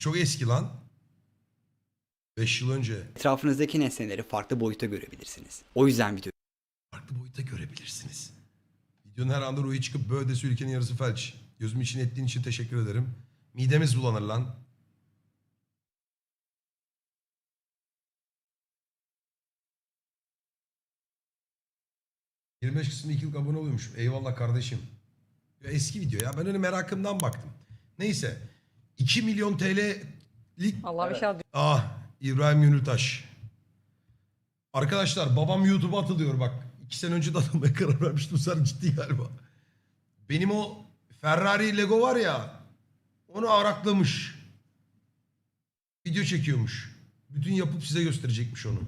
Çok eski lan. 5 yıl önce. etrafınızdaki nesneleri farklı boyuta görebilirsiniz. O yüzden video Farklı boyuta görebilirsiniz. Videonun her anda Ruhi çıkıp böyle dese ülkenin yarısı felç. Gözüm için ettiğin için teşekkür ederim. Midemiz bulanır lan. ...25 kısmında 2 yıl abone oluyormuş. Eyvallah kardeşim. Ya eski video ya. Ben öyle merakımdan baktım. Neyse. 2 milyon TL'lik Allah bir şey Ah İbrahim Gönültaş. Arkadaşlar babam YouTube'a atılıyor bak. İki sene önce de atılmaya karar vermiştim. Sen ciddi galiba. Benim o Ferrari Lego var ya. Onu araklamış. Video çekiyormuş. Bütün yapıp size gösterecekmiş onu.